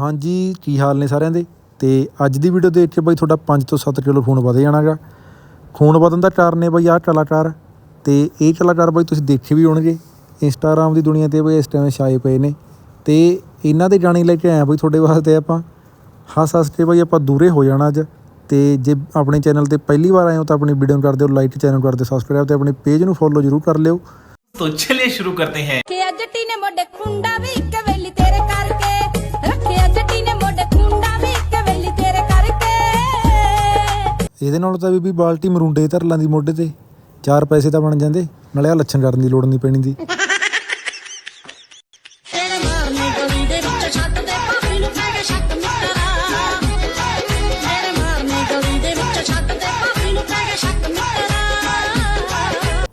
ਹਾਂਜੀ ਕੀ ਹਾਲ ਨੇ ਸਾਰਿਆਂ ਦੇ? ਤੇ ਅੱਜ ਦੀ ਵੀਡੀਓ ਦੇ ਵਿੱਚ ਬਾਈ ਤੁਹਾਡਾ 5 ਤੋਂ 7 ਕਿਲੋ ਖੂਨ ਵਧ ਜਾਣਾਗਾ। ਖੂਨ ਵਧਣ ਦਾ ਕਾਰਨ ਹੈ ਬਾਈ ਆਹ ਕਲਾਕਾਰ। ਤੇ ਇਹ ਕਲਾਕਾਰ ਬਾਈ ਤੁਸੀਂ ਦੇਖੇ ਵੀ ਹੋਣਗੇ ਇੰਸਟਾਗ੍ਰam ਦੀ ਦੁਨੀਆ ਤੇ ਬਈ ਇਸ ਟਾਈਮ ਛਾਏ ਪਏ ਨੇ। ਤੇ ਇਹਨਾਂ ਦੇ ਗਾਣੇ ਲੈ ਕੇ ਆਇਆ ਬਾਈ ਤੁਹਾਡੇ ਵਾਸਤੇ ਆਪਾਂ। ਹੱਸ ਹੱਸ ਕੇ ਬਾਈ ਆਪਾਂ ਦੂਰੇ ਹੋ ਜਾਣਾ ਅੱਜ। ਤੇ ਜੇ ਆਪਣੇ ਚੈਨਲ ਤੇ ਪਹਿਲੀ ਵਾਰ ਆਏ ਹੋ ਤਾਂ ਆਪਣੀ ਵੀਡੀਓ ਨੂੰ ਕਰ ਦਿਓ ਲਾਈਕ ਚੈਨਲ ਕਰ ਦਿਓ ਸਬਸਕ੍ਰਾਈਬ ਤੇ ਆਪਣੇ ਪੇਜ ਨੂੰ ਫੋਲੋ ਜ਼ਰੂਰ ਕਰ ਲਿਓ। ਤੋ ਚਲਿਏ ਸ਼ੁਰੂ ਕਰਦੇ ਹਾਂ। ਕਿ ਅੱਜ ਟੀ ਨੇ ਖੁੰਡਾ ਵੀ ਇਹਦੇ ਨਾਲ ਤਾਂ ਬੀਬੀ ਬਾਲਟੀ ਮਰੁੰਡੇ ਧਰ ਲਾਂਦੀ ਮੋਢੇ ਤੇ। ਚਾਰ ਪੈਸੇ ਤਾਂ ਬਣ ਜਾਂਦੇ ਨਾਲੇ ਆ ਲੱਛਣ ਕਰਨ ਦੀ ਲੋੜ ਨਹੀਂ ਪੈਣੀ ਦੀ।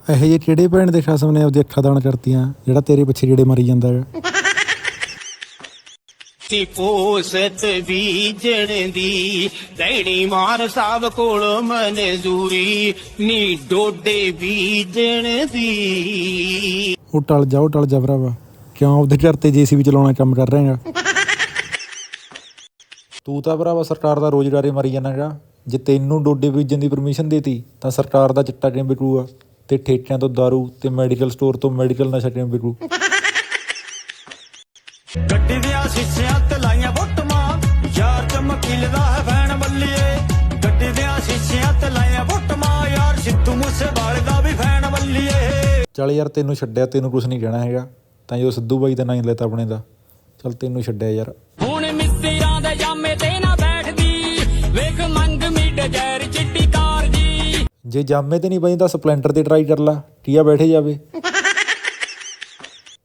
ਇਹੋ ਜਿਹੇ ਕਿਹੜੇ ਭੈਣ ਦੇ ਖਸਮ ਨੇ ਆਪਦੀ ਅੱਖਾਂ ਦਾਣ ਕਰਤੀਆਂ ਜਿਹੜਾ ਤੇਰੇ ਪਿੱਛੇ ਜਿਹੜੇ ਮਰੀ ਜਾਂਦਾ ਹੈ? ਸੀ ਪੋਸਤ ਬੀਜਣ ਦੀ, ਲੈਣੀ ਮਾਰ ਸਾਹਿਬ ਕੋਲ ਮਨਜ਼ੂਰੀ, ਨੀ ਡੋਡੇ ਬੀਜਣ ਦੀ। ਉਹ ਟਲ ਜਾ, ਉਹ ਟਲ ਜਾ ਭਰਾਵਾ। ਕਿਉਂ ਆਪਦੇ ਘਰ ਤੇ ਜੀਸੀਬੀ ਚਲਾਉਣਾ ਕੰਮ ਕਰ ਰਹੇਗਾ ਤੂੰ ਤਾਂ ਭਰਾਵਾ ਸਰਕਾਰ ਦਾ ਰੋਜ਼ਗਾਰੇ ਮਰੀ ਜਾਣਾਗਾ ਜੇ ਤੈਨੂੰ ਡੋਡੇ ਬੀਜਣ ਦੀ ਪਰਮਿਸ਼ਨ ਦੇਤੀ, ਤਾਂ ਸਰਕਾਰ ਦਾ ਚਿੱਟਾ ਕਿਵੇਂ ਵਿਕੂਗਾ? ਤੇ ਠੇਕਿਆਂ ਤੋਂ ਦਾਰੂ ਤੇ ਮੈਡੀਕਲ ਸਟੋਰ ਤੋਂ ਮੈਡੀਕਲ ਨਸ਼ਾ ਕਿਵੇਂ ਵਿਕੂ? ਸ਼ੀਸ਼ਿਆਂ ਤੇ ਲਾਈਆਂ ਫੋਟੋਆਂ ਯਾਰ ਚਮਕੀਲਦਾ ਹੈ ਫੈਨ ਬੱਲੀਏ। ਗੱਡੀ ਦੀਆਂ ਸ਼ੀਸ਼ਿਆਂ ਤੇ ਲਾਈਆਂ ਫੋਟੋਆਂ ਯਾਰ ਸਿੱਧੂ ਮੂਸੇ ਵਾਲੇ ਦਾ ਵੀ ਫੈਨ ਬੱਲੀਏ। ਚੱਲ ਯਾਰ ਤੈਨੂੰ ਛੱਡਿਆ ਤੈਨੂੰ ਕੁਝ ਨਹੀਂ ਕਹਿਣਾ ਹੈਗਾ। ਤਾਂ ਜੋ ਸਿੱਧੂ ਬਾਈ ਦਾ ਨਾਂ ਲੈਤਾ ਆਪਣੇ ਦਾ। ਚੱਲ ਤੈਨੂੰ ਛੱਡਿਆ ਯਾਰ। ਹੁਣ ਮਿੱਤਰਾਂ ਦੇ ਜਾਮੇ ਤੇ ਨਾ ਬੈਠਦੀ। ਵੇਖ ਮੰਗ ਮਿੱਡ ਜੈਰ ਚਿੱਟੀ ਕਾਰ ਜੀ। ਜੇ ਜਾਮੇ ਤੇ ਨਹੀਂ ਤਾਂ ਸਪਲੈਂਡਰ ਤੇ ਟਰਾਈ ਕਰ ਲਾ। ਕੀਆ ਬੈਠੇ ਜਾਵੇ।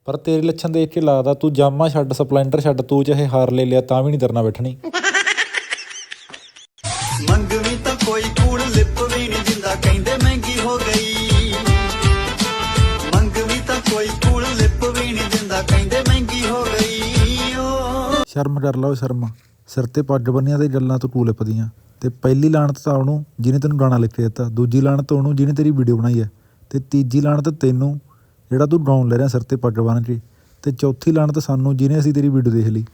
ਪਰ ਤੇਰੇ ਲੱਛਣ ਦੇਖ ਕੇ ਲੱਗਦਾ ਤੂੰ ਜਾਮਾ ਛੱਡ ਸਪਲੈਂਡਰ ਛੱਡ ਤੂੰ ਚਾਹੇ ਹਾਰ ਲੈ ਲਿਆ ਤਾਂ ਵੀ ਨਹੀਂ ਤਰਨਾ ਬੈਠਣੀ। ਮੰਗਵੀ ਤਾਂ ਕੋਈ ਕੂੜ ਲਿਪ ਵੀ ਨਹੀਂ ਦਿੰਦਾ ਕਹਿੰਦੇ ਮਹਿੰਗੀ ਹੋ ਗਈ। ਮੰਗਵੀ ਤਾਂ ਕੋਈ ਕੂੜ ਲਿਪ ਵੀ ਨਹੀਂ ਦਿੰਦਾ ਕਹਿੰਦੇ ਮਹਿੰਗੀ ਹੋ ਗਈ। ਓ ਸ਼ਰਮ ਕਰ ਲਓ ਸ਼ਰਮ। ਸਿਰ ਤੇ ਪੱਗ ਬੰਨਿਆ ਤੇ ਗੱਲਾਂ ਤੋਂ ਕੂਲ ਪਦੀਆਂ ਤੇ ਪਹਿਲੀ ਲਾਣਤ ਤਾਂ ਉਹਨੂੰ ਜਿਹਨੇ ਤੈਨੂੰ ਗਾਣਾ ਲਿਖ ਕੇ ਦਿੱਤਾ ਦੂਜੀ ਲਾਣਤ ਉਹਨੂੰ ਜਿਹਨੇ ਤੇਰੀ ਵੀਡੀਓ ਬਣਾਈ ਹੈ। ਤੇ ਤੀਜੀ ਲਾਣਤ ਤੈਨੂੰ ਜਿਹੜਾ ਤੂੰ ਗਾਉਣ ਲੈ ਰਿਹਾ ਸਿਰ ਤੇ ਪੱਗ ਬੰਨ ਕੇ ਤੇ ਚੌਥੀ ਲਾਣਤ ਸਾਨੂੰ ਜਿਹਨੇ ਅਸੀਂ ਤੇਰੀ ਵੀਡੀਓ ਦੇਖ ਲਈ।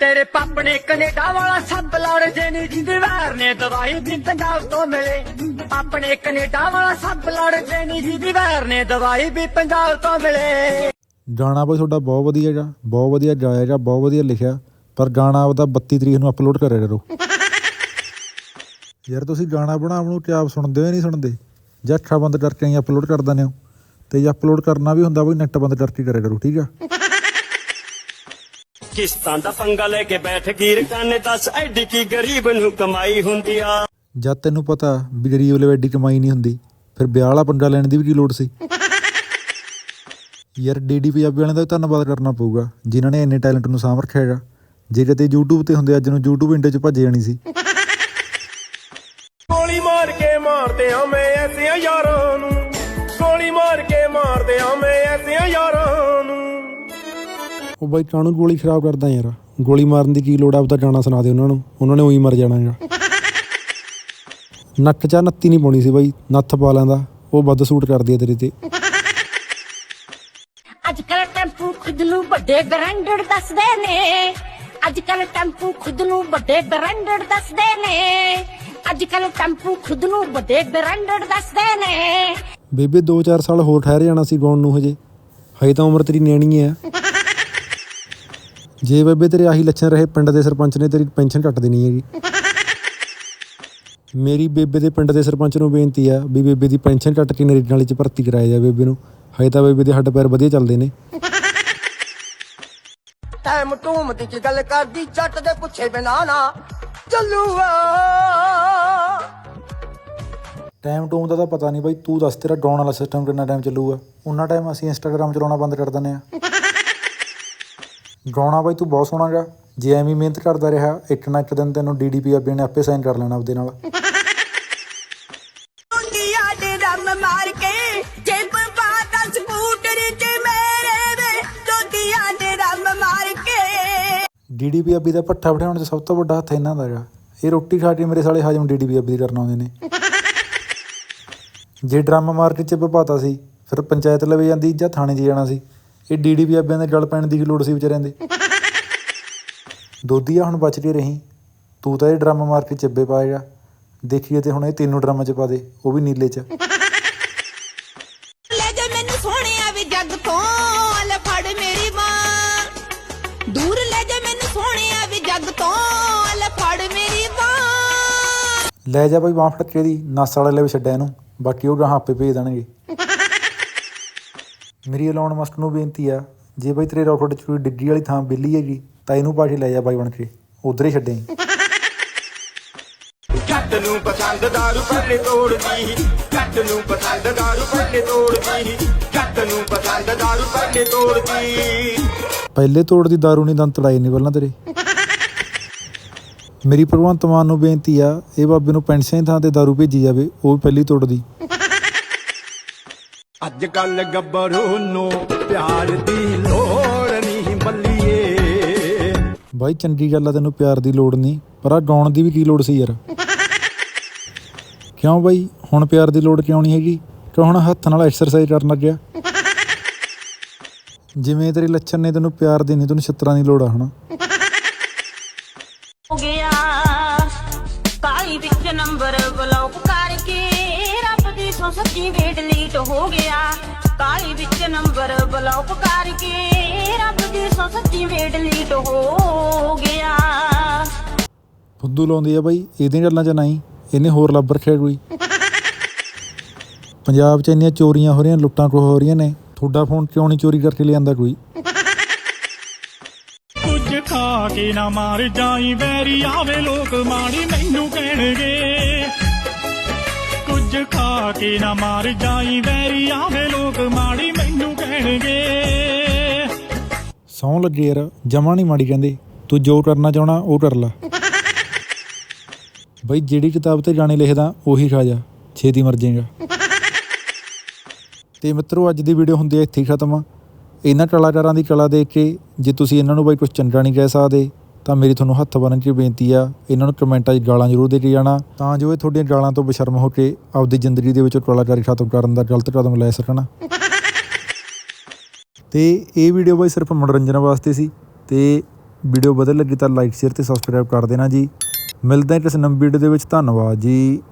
ਤੇਰੇ ਪਾਪ ਨੇ ਕੈਨੇਡਾ ਵਾਲਾ ਸੱਪ ਲੜ ਜੇ ਨੀ ਜਿੰਦੇ ਵਾਰ ਨੇ ਦਵਾਈ ਵੀ ਪੰਜਾਬ ਤੋਂ ਮਿਲੇ। ਆਪਣੇ ਕੈਨੇਡਾ ਵਾਲਾ ਸੱਪ ਲੜ ਜੇ ਨੀ ਜਿੰਦੇ ਵਾਰ ਨੇ ਦਵਾਈ ਵੀ ਪੰਜਾਬ ਤੋਂ ਮਿਲੇ। ਗਾਣਾ ਬਈ ਤੁਹਾਡਾ ਬਹੁਤ ਵਧੀਆ ਹੈਗਾ ਬਹੁਤ ਵਧੀਆ ਗਾਇਆ ਹੈਗਾ ਬਹੁਤ ਵਧੀਆ ਲਿਖਿਆ ਪਰ ਗਾਣਾ ਉਹਦਾ 32 ਤਰੀਕ ਨੂੰ ਅਪਲੋਡ ਕਰਿਆ ਕਰੋ। ਯਾਰ ਤੁਸੀਂ ਗਾਣਾ ਬਣਾਉਣ ਨੂੰ ਕਿਆ ਸੁਣਦੇ ਹੋ ਜਾਂ ਨਹੀਂ ਸੁਣਦੇ? ਜਾਂ ਅੱਖਾਂ ਬੰਦ ਕਰਕੇ ਹੀ ਅਪਲੋਡ ਕਰ ਦਿੰਦੇ ਹੋ। ਤੇ ਜੇ ਅਪਲੋਡ ਕਰਨਾ ਵੀ ਹੁੰਦਾ ਬਈ ਨੈਟ ਬੰਦ ਕਰਕੇ ਕਰਿਆ ਕਰੋ ਠੀਕ ਆ? ਕਿਸ਼ਤਾਂ ਦਾ ਪੰਗਾ ਲੈ ਕੇ ਬੈਠ ਗੀਰ ਕੰਨ ਦੱਸ ਐਡੀ ਕੀ ਗਰੀਬ ਨੂੰ ਕਮਾਈ ਹੁੰਦੀ ਆ? ਜਦ ਤੈਨੂੰ ਪਤਾ ਵੀ ਗਰੀਬ ਲਈ ਐਡੀ ਕਮਾਈ ਨਹੀਂ ਹੁੰਦੀ ਫਿਰ ਵਿਆਹ ਵਾਲਾ ਪੰਗਾ ਲੈਣ ਦੀ ਵੀ ਕੀ ਲੋੜ ਸੀ? ਯਾਰ ਡੀਡੀ ਪੰਜਾਬੀ ਵਾਲਿਆਂ ਦਾ ਵੀ ਧੰਨਵਾਦ ਕਰਨਾ ਪਊਗਾ ਜਿਨ੍ਹਾਂ ਨੇ ਇੰਨੇ ਟੈਲੈਂਟ ਨੂੰ ਸਾਂਭ ਰੱਖਿਆ ਹੈਗਾ। ਜੇ ਕਿਤੇ YouTube ਤੇ ਹੁੰਦੇ ਅੱਜ ਨੂੰ YouTube ਇੰਡੀਆ 'ਚ ਭੱਜ ਜਾਣੀ ਸੀ। ਗੋਲੀ ਮਾਰ ਕੇ ਮਾਰਦੇ ਆ ਮੈਂ ਐਸਿਆਂ ਯਾਰਾਂ ਨੂੰ। ਗੋਲੀ ਮਾਰ ਕੇ ਮਾਰਦੇ ਆ ਮੈਂ ਐਸਿਆਂ ਯਾਰਾਂ ਨੂੰ। ਉਹ ਬਾਈ ਕਾਹਨੂੰ ਗੋਲੀ ਖਰਾਬ ਕਰਦਾ ਯਾਰ? ਗੋਲੀ ਮਾਰਨ ਦੀ ਕੀ ਲੋੜ ਆ? ਆਪਦਾ ਗਾਣਾ ਸੁਣਾ ਦੇ ਉਹਨਾਂ ਨੂੰ। ਉਹਨਾਂ ਨੇ ਉਹੀ ਮਰ ਜਾਣਾ ਹੈਗਾ। ਨੱਕ ਚਾ ਨੱਤੀ ਨਹੀਂ ਪਾਉਣੀ ਸੀ ਬਾਈ। ਨੱਥ ਪਾ ਲੈਂਦਾ। ਉਹ ਵੱਧ ਸੂਟ ਕਰਦੀ ਹੈ ਤੇਰੇ ਤੇ। ਅੱਜ ਕੱਲ ਟੈਂਪੂ ਖੁਦ ਨੂੰ ਵੱਡੇ ਬ੍ਰਾਂਡਡ ਦੱਸਦੇ ਨੇ। ਅੱਜ ਕੱਲ ਟੈਂਪੂ ਖੁਦ ਨੂੰ ਵੱਡੇ ਬ੍ਰਾਂਡਡ ਦੱਸਦੇ ਨੇ। ਅੱਜ ਕੱਲ ਟੈਂਪੂ ਖੁਦ ਨੂੰ ਵੱਡੇ ਬ੍ਰਾਂਡਡ ਦੱਸਦੇ ਨੇ। ਬੇਬੇ 2-4 ਸਾਲ ਹੋਰ ਠਹਿਰ ਜਾਣਾ ਸੀ ਗਾਉਣ ਨੂੰ ਹਜੇ। ਹਜੇ ਤਾਂ ਉਮਰ ਤੇਰੀ ਨਿਆਣੀ ਹੈ ਜੇ ਬੇਬੇ ਤੇਰੇ ਆਹੀ ਲੱਛਣ ਰਹੇ ਪਿੰਡ ਦੇ ਸਰਪੰਚ ਨੇ ਤੇਰੀ ਪੈਨਸ਼ਨ ਕੱਟ ਦੇਣੀ ਹੈਗੀ। ਮੇਰੀ ਬੇਬੇ ਦੇ ਪਿੰਡ ਦੇ ਸਰਪੰਚ ਨੂੰ ਬੇਨਤੀ ਆ ਵੀ ਬੇਬੇ ਦੀ ਪੈਨਸ਼ਨ ਕੱਟ ਕੇ ਨਰੇਗਾ ਵਾਲੀ ਚ ਭਰਤੀ ਕਰਾਇਆ ਜਾਵੇ ਬੇਬੇ ਨੂੰ। ਹਜੇ ਤਾਂ ਬੇਬੇ ਦੇ ਹੱਡ ਪੈਰ ਵਧੀਆ ਚੱਲਦੇ ਨੇ। ਟਾਈਮ ਟੂਮ ਦੀ ਕੀ ਗੱਲ ਕਰਦੀ ਜੱਟ ਦੇ ਪੁੱਛੇ ਬਿਨਾ ਨਾ ਚੱਲੂਆ ਟਾਈਮ ਟੂਮ ਦਾ ਤਾਂ ਪਤਾ ਨਹੀਂ ਬਾਈ ਤੂੰ ਦੱਸ ਤੇਰਾ ਗਾਉਣ ਵਾਲਾ ਸਿਸਟਮ ਕਿੰਨਾ ਟਾਈਮ ਚੱਲੂਗਾ? ਉਹਨਾਂ ਟਾਈਮ ਅਸੀਂ ਇੰਸਟਾਗ੍ਰਾਮ ਚਲਾਉਣਾ ਬੰਦ ਕਰ ਦਿੰਦੇ ਆ ਗਾਉਣਾ ਬਾਈ ਤੂੰ ਬਹੁਤ ਸੋਹਣਾ ਗਾ। ਜੇ ਐਵੇਂ ਮਿਹਨਤ ਕਰਦਾ ਰਿਹਾ ਇੱਕ ਨਾ ਇੱਕ ਦਿਨ ਤੈਨੂੰ ਡੀਡੀਪੀ ਆਪੇ ਨੇ ਆਪੇ ਸਾਈਨ ਕਰ ਲੈਣਾ ਆਪਦੇ ਨਾਲ। ਦੁਨੀਆ ਦੇ ਰੰਮ ਮਾਰ ਕੇ ਜੇਬ ਪਾਤਾ ਸਕੂਟਰ ਤੇ ਮੇਰੇ ਵੇ ਦੁਨੀਆ ਦੇ ਰੰਮ ਮਾਰ ਕੇ। ਡੀਡੀਪੀ ਆਪੀ ਦਾ ਪੱਠਾ ਬਿਠਾਉਣ 'ਚ ਸਭ ਤੋਂ ਵੱਡਾ ਹੱਥ ਇਹਨਾਂ ਦਾ ਹੈਗਾ ਇਹ ਰੋਟੀ ਖਾ ਕੇ ਮੇਰੇ ਸਾਲੇ ਹਜਮ ਡੀਡੀਪੀ ਆਪੀ ਦੀ ਕਰਨ ਆਉਂਦੇ ਨੇ। ਜੇ ਡਰਮ ਮਾਰਕੀਟ 'ਚ ਪਪਾਤਾ ਸੀ, ਫਿਰ ਪੰਚਾਇਤ ਲਵੇ ਜਾਂਦੀ ਜਾਂ ਥਾਣੇ 'ਚ ਜਾਣਾ ਸੀ। ਇਹ ਡੀਡੀਪੀ ਆਪਿਆਂ ਦੇ ਗਲ ਪੈਣ ਦੀ ਕੀ ਲੋੜ ਸੀ ਵਿਚਾਰਿਆਂ ਦੇ? ਦੋਦੀਆ ਹੁਣ ਬਚ ਕੇ ਰਹੀ। ਤੂੰ ਤਾਂ ਇਹ ਡਰਾਮਾ ਮਾਰ ਕੇ ਚੱਬੇ ਪਾਏਗਾ। ਦੇਖੀਏ ਤੇ ਹੁਣ ਇਹ ਤੈਨੂੰ ਡਰਾਮਾ ਚ ਪਾ ਦੇ, ਉਹ ਵੀ ਨੀਲੇ ਚ। ਲੈ ਜਾ ਮੈਨੂੰ ਸੋਹਣਿਆ ਵੀ ਜੱਗ ਤੋਂ ਲੈ ਫੜ ਮੇਰੀ ਬਾਂਹ ਦੂਰ ਲੈ ਜਾ ਮੈਨੂੰ ਸੋਹਣਿਆ ਵੀ ਜੱਗ ਤੋਂ ਲੈ ਜਾ ਬਾਈ ਬਾਂਹ ਫੜ ਕੇ ਦੀ ਨਸ ਵਾਲੇ ਲੈ ਵੀ ਛੱਡਿਆ ਇਹਨੂੰ ਬਾਕੀ ਉਹ ਗਾਹਾਂ ਆਪੇ ਭੇਜ ਦੇਣਗੇ। ਮੇਰੀ ਅਲਾਉਣ ਮਸਟ ਨੂੰ ਬੇਨਤੀ ਆ ਜੇ ਬਾਈ ਤੇਰੇ ਰੌਕਟ ਚ ਕੋਈ ਡਿੱਗੀ ਵਾਲੀ ਥਾਂ ਬਿੱਲੀ ਹੈਗੀ ਤਾਂ ਇਹਨੂੰ ਪਾ ਕੇ ਲੈ ਜਾ ਬਾਈ ਬਣ ਕੇ ਉਧਰ ਹੀ ਛੱਡੇ ਜੱਟ ਨੂੰ ਪਸੰਦ ਦਾਰੂ ਪਹਿਲੇ ਤੋੜਦੀ ਜੱਟ ਨੂੰ ਪਸੰਦ ਦਾਰੂ ਪਹਿਲੇ ਤੋੜਦੀ ਜੱਟ ਨੂੰ ਪਸੰਦ ਦਾਰੂ ਪਹਿਲੇ ਤੋੜਦੀ। ਪਹਿਲੇ ਤੋੜ ਦੀ दारू ਨਹੀਂ ਦੰਦ ਤੜਾਈ ਨਹੀਂ ਪਹਿਲਾਂ ਤੇਰੇ। ਮੇਰੀ ਭਗਵੰਤ ਮਾਨ ਨੂੰ ਬੇਨਤੀ ਆ ਇਹ ਬਾਬੇ ਨੂੰ ਪੈਨਸ਼ਨ ਦੀ ਥਾਂ ਤੇ दारू ਭੇਜੀ ਜਾਵੇ ਉਹ ਵੀ ਪਹਿਲੀ ਤੋੜਦੀ ਅੱਜ ਕੱਲ ਗੱਭਰੂ ਨੂੰ ਪਿਆਰ ਦੀ ਲੋੜ ਨਹੀਂ ਬੱਲੀਏ। ਬਾਈ ਚੰਗੀ ਗੱਲ ਆ ਤੈਨੂੰ ਪਿਆਰ ਦੀ ਲੋੜ ਨਹੀਂ ਪਰ ਆ ਗਾਉਣ ਦੀ ਵੀ ਕੀ ਲੋੜ ਸੀ ਯਾਰ? ਕਿਉਂ ਬਾਈ? ਹੁਣ ਪਿਆਰ ਦੀ ਲੋੜ ਕਿਉਂ ਨਹੀਂ ਹੈਗੀ? ਕਿ ਹੁਣ ਹੱਥ ਨਾਲ ਐਕਸਰਸਾਈਜ਼ ਕਰਨ ਲੱਗਿਆ? ਜਿਵੇਂ ਤੇਰੇ ਲੱਛਣ ਨੇ ਤੈਨੂੰ ਪਿਆਰ ਦੀ ਨਹੀਂ ਤੈਨੂੰ ਛਿੱਤਰਾਂ ਦੀ ਲੋੜ ਆ ਹੁਣ ਸੱਚੀ ਵੇ ਡਿਲੀਟ ਹੋ ਗਿਆ। ਕਾਲੀ ਵਿੱਚ ਨੰਬਰ ਬਲੌਕ ਕਰਕੇ ਰੱਬ ਦੀ ਸੋ ਸੱਚੀ ਵੇ ਡਿਲੀਟ ਹੋ ਗਿਆ। ਫੁੱਦੂ ਲਾਉਂਦੀ ਆ ਬਾਈ ਇਹਦੀਆਂ ਗੱਲਾਂ 'ਚ ਨਹੀਂ ਇਹਨੇ ਹੋਰ ਲੱਭ ਰੱਖਿਆ ਕੋਈ। ਪੰਜਾਬ 'ਚ ਇੰਨੀਆਂ ਚੋਰੀਆਂ ਹੋ ਰਹੀਆਂ ਲੁੱਟਾਂ ਕੋ ਹੋ ਰਹੀਆਂ ਨੇ ਤੁਹਾਡਾ ਫੋਨ ਕਿਉਂ ਨਹੀਂ ਚੋਰੀ ਕਰਕੇ ਲਿਆਂਦਾ ਕੋਈ? ਕੁਝ ਖਾ ਕੇ ਨਾ ਮਾਰ ਜਾਈ ਵੈਰੀ ਆਵੇ ਲੋਕ ਮਾੜੀ ਮੈਨੂੰ ਕਹਿਣਗੇ। ਕੁਝ ਖਾ ਕੇ ਨਾ ਮਾਰ ਜਾਈ ਵੈਰੀ। ਆਵੇ ਲੋਕ ਮਾੜੀ ਮੈਨੂੰ ਕਹਿਣਗੇ। ਸੌਂ ਲੱਗੇ ਯਾਰ, ਜਮਾ ਨਹੀਂ ਮਾੜੀ ਕਹਿੰਦੇ। ਤੂੰ ਜੋ ਕਰਨਾ ਚਾਹਣਾ, ਉਹ ਕਰ ਲੈ। ਬਈ, ਜਿਹੜੀ ਕਿਤਾਬ ਤੇ ਗਾਣੇ ਲਿਖਦਾ, ਉਹੀ ਖਾ ਜਾ। ਛੇਤੀ ਮਰ ਜਾਏਗਾ। ਤੇ ਮਿੱਤਰੋ, ਅੱਜ ਦੀ ਵੀਡੀਓ ਹੁੰਦੀ ਹੈ ਇੱਥੇ ਹੀ ਖਤਮ ਆ। ਇਹਨਾਂ ਕਲਾਕਾਰਾਂ ਦੀ ਕਲਾ ਦੇਖ ਕੇ, ਜੇ ਤੁਸੀਂ ਇਹਨਾਂ ਨੂੰ ਬਈ ਕੁਝ ਚੰਗਾ ਨਹੀਂ ਕਹਿ ਸਕਦੇ ਤਾਂ ਮੇਰੀ ਤੁਹਾਨੂੰ ਹੱਥ ਬੰਨ੍ਹ ਕੇ ਬੇਨਤੀ ਆ, ਇਹਨਾਂ ਨੂੰ ਕਮੈਂਟਾਂ 'ਚ ਗਾਲਾਂ ਜ਼ਰੂਰ ਦੇ ਕੇ ਜਾਣਾ। ਤਾਂ ਜੋ ਇਹ ਤੁਹਾਡੀਆਂ ਗਾਲਾਂ ਤੋਂ ਬਸ਼ਰਮ ਹੋ ਕੇ ਆਪਦੀ ਜ਼ਿੰਦਗੀ ਦੇ ਵਿੱਚ ਕਲਾਕਾਰੀ ਖਤਮ ਕਰਨ ਦਾ ਗਲਤ ਕਦਮ ਲੈ ਸਕਣ। ਤੇ ਇਹ ਵੀਡੀਓ ਬਾਈ ਸਿਰਫ ਮਨੋਰੰਜਨ ਵਾਸਤੇ ਸੀ। ਤੇ ਵੀਡੀਓ ਵਧੀਆ ਲੱਗੀ ਤਾਂ ਲਾਈਕ, ਸ਼ੇਅਰ ਤੇ ਸਬਸਕ੍ਰਾਈਬ ਕਰ ਦੇਣਾ ਜੀ। ਮਿਲਦੇ ਹਾਂ ਕਿਸੇ ਨਵੀਂ ਵੀਡੀਓ ਦੇ ਵਿੱਚ। ਧੰਨਵਾਦ ਜੀ।